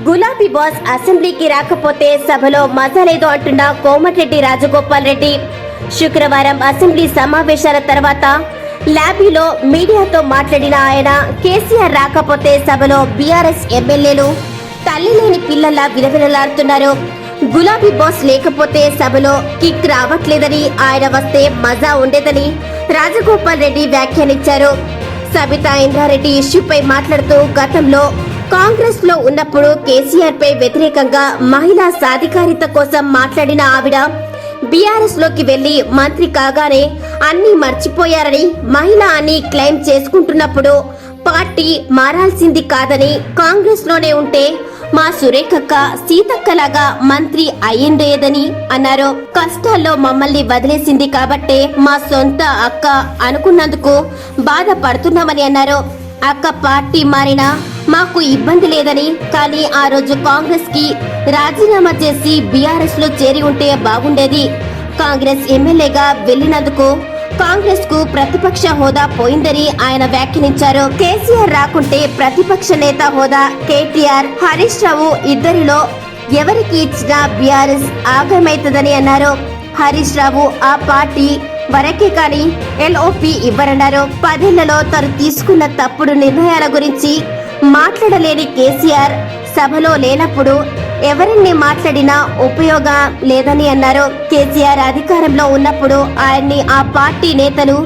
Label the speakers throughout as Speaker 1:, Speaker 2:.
Speaker 1: గులాబీ బాస్ అసెంబ్లీకి రాకపోతే సభలో మజాలేదు అంటున్న కోమటిరెడ్డి రాజగోపాల్ రెడ్డి. శుక్రవారం అసెంబ్లీ సమావేశాల తర్వాత ల్యాబీలో మీడియాతో మాట్లాడిన ఆయన కేసీఆర్ రాకపోతే సభలో బీఆర్ఎస్ ఎమ్మెల్యేలు తల్లి లేని పిల్లల్లా విలవిలలాడుతున్నారు. గులాబీ బాస్ లేకపోతే సభలో కిక్ రావట్లేదని ఆయన వస్తే మజా ఉండేదని రాజగోపాల్ రెడ్డి వ్యాఖ్యానించారు. సబితా ఇంద్రారెడ్డి ఇష్యూపై మాట్లాడుతూ గతంలో కాంగ్రెస్లో ఉన్నప్పుడు కేసీఆర్ పై వ్యతిరేకంగా మహిళా సాధికారిత కోసం మాట్లాడిన ఆవిడ బీఆర్ఎస్లోకి వెళ్ళి మంత్రి కాగానే అన్ని మర్చిపోయారని మహిళ అని క్లెయిమ్ చేసుకుంటున్నప్పుడు పార్టీ మారాల్సింది కాదని కాంగ్రెస్లోనే ఉంటే మా సురేఖక్క సీతక్కలాగా మంత్రి అయ్యిండేదని అన్నారు. కష్టాల్లో మమ్మల్ని వదిలేసింది కాబట్టే మా సొంత అక్క అనుకున్నందుకు బాధపడుతున్నామని అన్నారు. అక్క పార్టీ మారినా మాకు ఇబ్బంది లేదని కానీ ఆ రోజు కాంగ్రెస్కి రాజీనామా చేసి బీఆర్ఎస్లో చేరి ఉంటే బాగుండేది. కాంగ్రెస్ ఎమ్మెల్యేగా వెళ్ళినందుకు కాంగ్రెస్కు ప్రతిపక్ష హోదా పోయిందని ఆయన వ్యాఖ్యానించారు. కేసీఆర్ రాకుంటే ప్రతిపక్ష నేత హోదా కేటీఆర్ హరీష్ రావు ఇద్దరిలో ఎవరికి ఇచ్చినా బీఆర్ఎస్ ఆగమైతుందని అన్నారు. హరీష్ రావు ఆ పార్టీ వరకే కానీ ఎల్ఓపి ఇవ్వరన్నారు. పదేళ్ళలో తను తీసుకున్న తప్పుడు నిర్ణయాల గురించి మాట్లాడలేని కేసీఆర్ సభలో లేనప్పుడు ఎవరిని మాట్లాడినా ఉపయోగం లేదని అన్నారు. కేసీఆర్ అధికారంలో ఉన్నప్పుడు ఆయన్ని ఆ పార్టీ నేతలు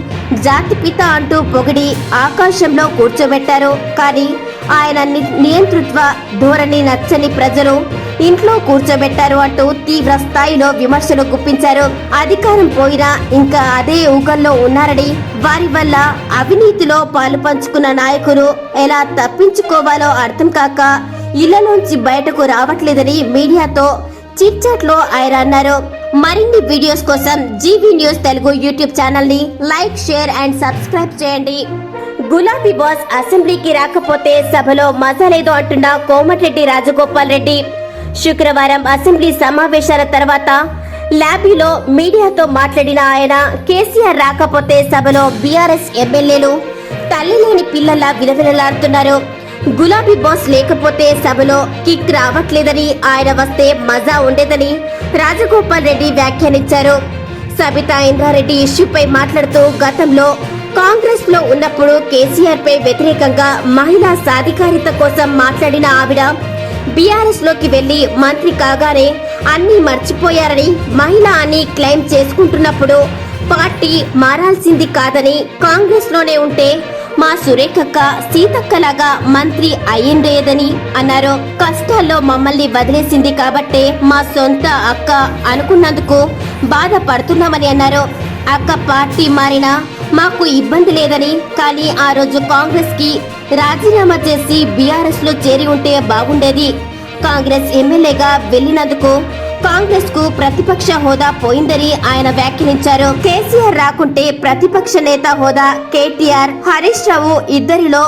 Speaker 1: జాతిపిత అంటూ పొగిడి ఆకాశంలో కూర్చోబెట్టారు. కానీ ఆయన నియంతృత్వ ధోరణి నచ్చని ప్రజలు ఇంట్లో కూర్చోబెట్టారు అంటూ తీవ్ర స్థాయిలో విమర్శలు గుప్పించారు. అధికారం పోయినా ఇంకా అదే ఊగల్లో ఉన్నారని వారి వల్ల అవినీతిలో పాలు పంచుకున్న నాయకులు ఎలా తప్పించుకోవాలో అర్థం కాక ఇళ్ళలోంచి బయటకు రావట్లేదని మీడియాతో చిట్లో ఆయన అన్నారు. మరిన్ని వీడియోస్ కోసం జీవీ న్యూస్ తెలుగు యూట్యూబ్ ఛానల్ని లైక్ షేర్ అండ్ సబ్స్క్రైబ్ చేయండి. గులాబీ బాస్ అసెంబ్లీకి రాకపోతే సభలో మజలేదు అంటున్న కోమటిరెడ్డి రాజగోపాల్ రెడ్డి. శుక్రవారం అసెంబ్లీ సమావేశాల తర్వాత ల్యాబీలో మీడియాతో మాట్లాడిన ఆయన కేసీఆర్ రాకపోతే సభలో బీఆర్ఎస్ ఎమ్మెల్యేలు తల్లి లేని పిల్లల విలవిలలాడుతున్నారు. గులాబీ బాస్ లేకపోతే సభలో కిక్ రావట్లేదని ఆయన వస్తే మజా ఉండేదని రాజగోపాల్ రెడ్డి వ్యాఖ్యానించారు. సబితా ఇంద్రారెడ్డి ఇష్యూపై మాట్లాడుతూ గతంలో కాంగ్రెస్లో ఉన్నప్పుడు కేసీఆర్ పై వ్యతిరేకంగా మహిళా సాధికారిత కోసం మాట్లాడిన ఆవిడ బీఆర్ఎస్లోకి వెళ్ళి మంత్రి కాగానే అన్ని మర్చిపోయారని మహిళ అని క్లెయిమ్ చేసుకుంటున్నప్పుడు పార్టీ మారాల్సింది కాదని కాంగ్రెస్లోనే ఉంటే మా సురేఖక్క సీతక్కలాగా మంత్రి అయ్యిండేదని అన్నారు. కష్టాల్లో మమ్మల్ని వదిలేసింది కాబట్టే మా సొంత అక్క అనుకున్నందుకు బాధపడుతున్నామని అన్నారు. అక్క పార్టీ మారినా మాకు ఇబ్బంది లేదని కానీ ఆ రోజు కాంగ్రెస్కి రాజీనామా చేసి బీఆర్ఎస్లో చేరి ఉంటే బాగుండేది. కాంగ్రెస్ ఎమ్మెల్యేగా వెళ్ళినందుకు కాంగ్రెస్కు ప్రతిపక్ష హోదా పోయిందని ఆయన వ్యాఖ్యానించారు. కేసీఆర్ రాకుంటే ప్రతిపక్ష నేత హోదా కేటీఆర్ హరీష్ రావు ఇద్దరిలో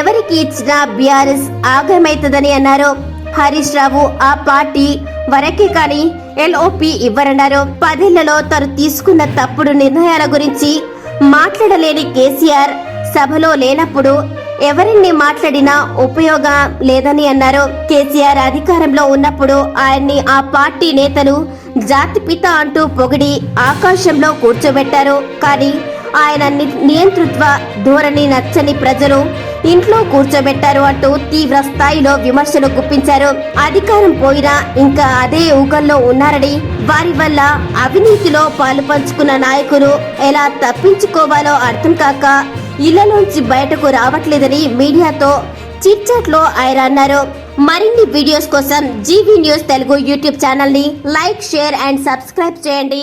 Speaker 1: ఎవరికి ఇచ్చినా బీఆర్ఎస్ ఆగమైతుందని అన్నారు. హరీష్ రావు ఆ పార్టీ వరకే కానీ ఎల్ఓపి ఇవ్వరన్నారు. పదేళ్ళలో తను తీసుకున్న తప్పుడు నిర్ణయాల గురించి మాట్లాడలేని కేసీఆర్ సభలో లేనప్పుడు ఎవరిని మాట్లాడినా ఉపయోగం లేదని అన్నారు. కేసీఆర్ అధికారంలో ఉన్నప్పుడు ఆయన్ని ఆ పార్టీ నేతలు జాతిపిత అంటూ పొగిడి ఆకాశంలో కూర్చోబెట్టారు. కానీ ఆయన ని- నియంతృత్వ ధోరణి నచ్చని ప్రజలు ఇంట్లో కూర్చోబెట్టారు అంటూ తీవ్ర స్థాయిలో విమర్శలు గుప్పించారు. అధికారం పోయినా ఇంకా అదే ఊగల్లో ఉన్నారని వారి వల్ల అవినీతిలో పాలు పంచుకున్న నాయకులు ఎలా తప్పించుకోవాలో అర్థం కాక ఇళ్ళలోంచి బయటకు రావట్లేదని మీడియాతో చిట్లో ఆయన అన్నారు. మరిన్ని వీడియోస్ కోసం జీవీ న్యూస్ తెలుగు యూట్యూబ్ ఛానల్ని లైక్ షేర్ అండ్ సబ్స్క్రైబ్ చేయండి.